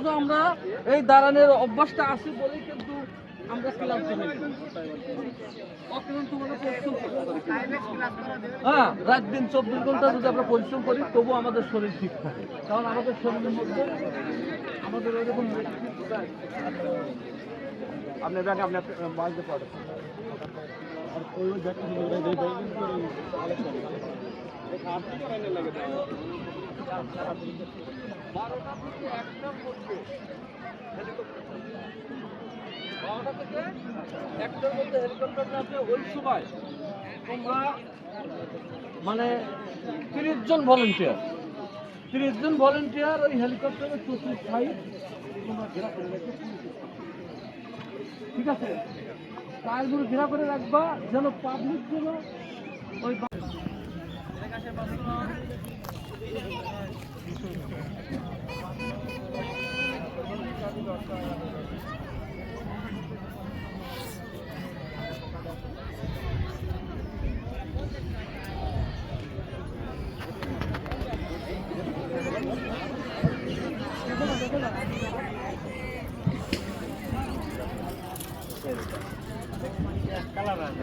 অথচ আমরা, এই দাঁড়ানোর অভ্যাসটা আছে বলেই কিন্তু আমরা। হ্যাঁ রাত দিন চব্বিশ ঘণ্টা যদি আমরা পরিশ্রম করি আমাদের শরীর ঠিক থাকে। কারণ আমাদের শরীরের মধ্যে আপনি বারোটা থেকে একটার মধ্যে হেলিকপ্টার ওই সময়। তোমরা মানে তিরিশ জন ভলেন্টিয়ার তিরিশ জন ভলেন্টিয়ার ওই হেলিকপ্টারে চতুর্থ সাইড তোমরা ঠিক আছে? টায়ারগুলো ঘেরা করে রাখবা যেন পাবলিক যেন ওই Iya, Kalau nanti